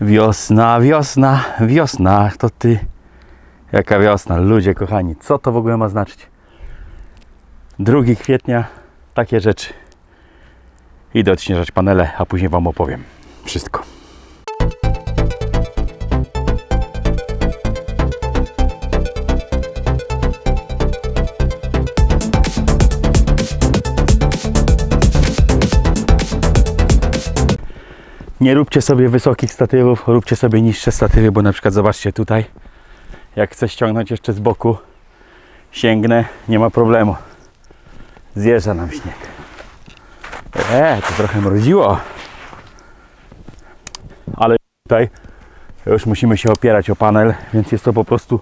Wiosna, wiosna, wiosna, to ty. Jaka wiosna, ludzie kochani, co to w ogóle ma znaczyć? 2 kwietnia, takie rzeczy. Idę odśnieżać panele, a później Wam opowiem wszystko. Nie róbcie sobie wysokich statywów, róbcie sobie niższe statywy, bo na przykład zobaczcie tutaj, jak chcę ściągnąć jeszcze z boku, sięgnę, nie ma problemu. Zjeżdża nam śnieg. Eee, to trochę mroziło. Ale tutaj już musimy się opierać o panel, więc jest to po prostu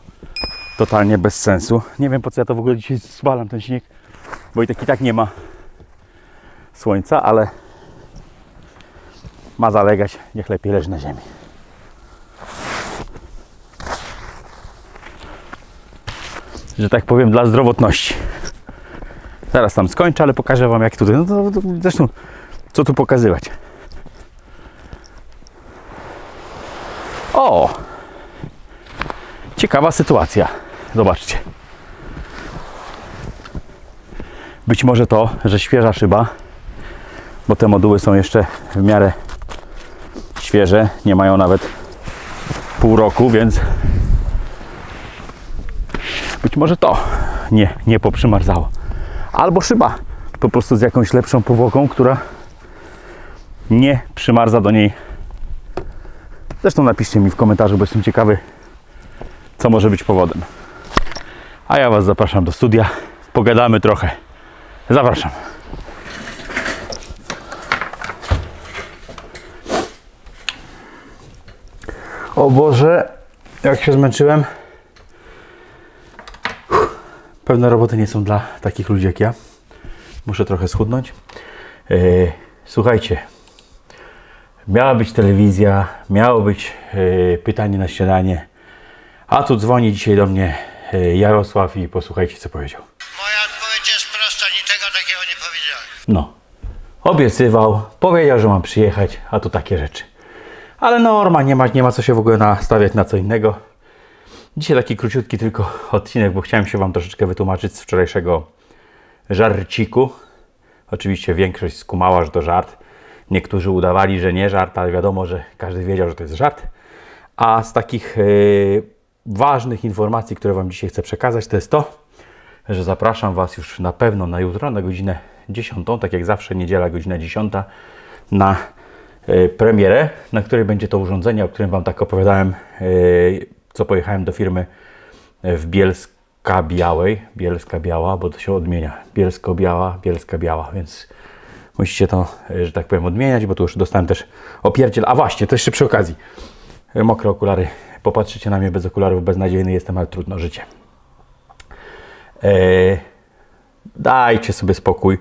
totalnie bez sensu. Nie wiem po co ja to w ogóle dzisiaj zwalam ten śnieg, bo i tak i tak nie ma słońca, ale ma zalegać, niech lepiej leży na ziemi. Że tak powiem, dla zdrowotności. Zaraz tam skończę, ale pokażę Wam jak tutaj. No to, to zresztą, co tu pokazywać? O! Ciekawa sytuacja. Zobaczcie. Być może to, że świeża szyba, bo te moduły są jeszcze w miarę świeże, nie mają nawet pół roku, więc być może to nie, nie poprzymarzało. Albo szyba po prostu z jakąś lepszą powłoką, która nie przymarza do niej. Zresztą napiszcie mi w komentarzu, bo jestem ciekawy, co może być powodem. A ja Was zapraszam do studia. Pogadamy trochę. Zapraszam. O Boże, jak się zmęczyłem. Pewne roboty nie są dla takich ludzi jak ja. Muszę trochę schudnąć. E, słuchajcie, miała być telewizja, miało być e, pytanie na śniadanie, a tu dzwoni dzisiaj do mnie e, Jarosław i posłuchajcie co powiedział. Moja odpowiedź jest prosta, niczego takiego nie powiedziałem. No, obiecywał, powiedział, że mam przyjechać, a tu takie rzeczy. Ale norma, nie ma, nie ma co się w ogóle nastawiać na co innego. Dzisiaj taki króciutki tylko odcinek, bo chciałem się Wam troszeczkę wytłumaczyć z wczorajszego żarciku. Oczywiście większość skumała, że to żart. Niektórzy udawali, że nie żart, ale wiadomo, że każdy wiedział, że to jest żart. A z takich yy, ważnych informacji, które Wam dzisiaj chcę przekazać, to jest to, że zapraszam Was już na pewno na jutro, na godzinę 10, tak jak zawsze, niedziela, godzina 10, na premierę, na której będzie to urządzenie, o którym Wam tak opowiadałem, e, co pojechałem do firmy w Bielska Białej, Bielska Biała, bo to się odmienia, Bielsko Biała, Bielska Biała, więc musicie to, e, że tak powiem, odmieniać, bo tu już dostałem też opierdziel. A właśnie, to jeszcze przy okazji, e, mokre okulary, popatrzycie na mnie bez okularów, beznadziejny jestem, ale trudno, życie. E, dajcie sobie spokój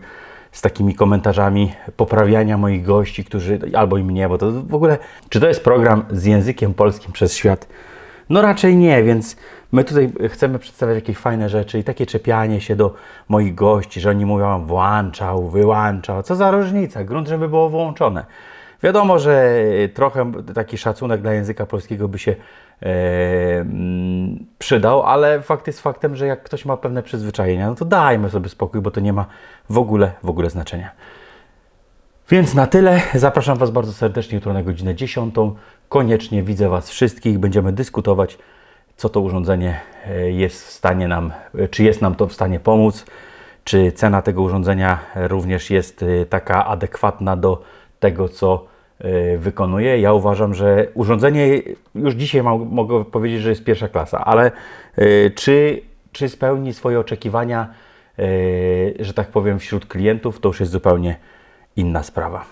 z takimi komentarzami poprawiania moich gości, którzy, albo i mnie, bo to w ogóle, czy to jest program z językiem polskim przez świat? No raczej nie, więc my tutaj chcemy przedstawiać jakieś fajne rzeczy i takie czepianie się do moich gości, że oni mówią włączał, wyłączał, co za różnica, grunt, żeby było włączone. Wiadomo, że trochę taki szacunek dla języka polskiego by się e, mm, przydał, ale fakt jest faktem, że jak ktoś ma pewne przyzwyczajenia, no to dajmy sobie spokój, bo to nie ma w ogóle, w ogóle znaczenia. Więc na tyle. Zapraszam Was bardzo serdecznie jutro na godzinę 10. Koniecznie widzę Was wszystkich. Będziemy dyskutować, co to urządzenie e, jest w stanie nam, e, czy jest nam to w stanie pomóc, czy cena tego urządzenia również jest e, taka adekwatna do tego, co e, wykonuje. Ja uważam, że urządzenie już dzisiaj mogę powiedzieć, że jest pierwsza klasa, ale e, czy, czy spełni swoje oczekiwania, e, że tak powiem, wśród klientów, to już jest zupełnie inna sprawa.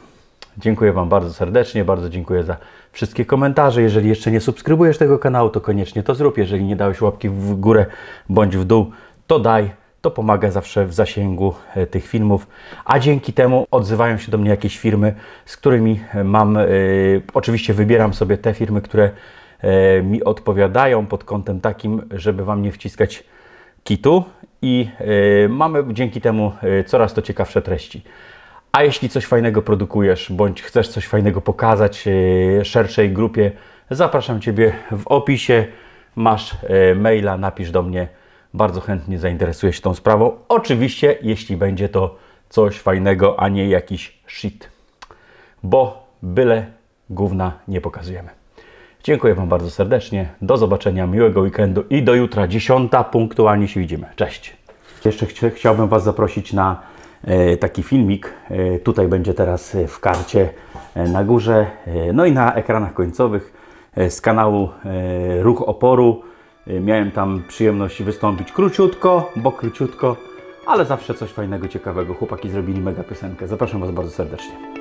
Dziękuję Wam bardzo serdecznie, bardzo dziękuję za wszystkie komentarze. Jeżeli jeszcze nie subskrybujesz tego kanału, to koniecznie to zrób. Jeżeli nie dałeś łapki w górę bądź w dół, to daj. To pomaga zawsze w zasięgu e, tych filmów, a dzięki temu odzywają się do mnie jakieś firmy, z którymi e, mam. e, oczywiście wybieram sobie te firmy, które mi odpowiadają pod kątem takim, żeby Wam nie wciskać kitu i mamy dzięki temu coraz to ciekawsze treści. A jeśli coś fajnego produkujesz, bądź chcesz coś fajnego pokazać szerszej grupie, zapraszam Ciebie w opisie. Masz maila, napisz do mnie. Bardzo chętnie zainteresuję się tą sprawą. Oczywiście, jeśli będzie to coś fajnego, a nie jakiś shit. Bo byle gówna nie pokazujemy. Dziękuję Wam bardzo serdecznie. Do zobaczenia, miłego weekendu i do jutra, 10 punktualnie się widzimy. Cześć. Jeszcze chci- chciałbym Was zaprosić na e, taki filmik. E, tutaj będzie teraz e, w karcie na górze, no i na ekranach końcowych z kanału Ruch Oporu. E, miałem tam przyjemność wystąpić króciutko, bo króciutko, ale zawsze coś fajnego, ciekawego. Chłopaki zrobili mega piosenkę. Zapraszam Was bardzo serdecznie.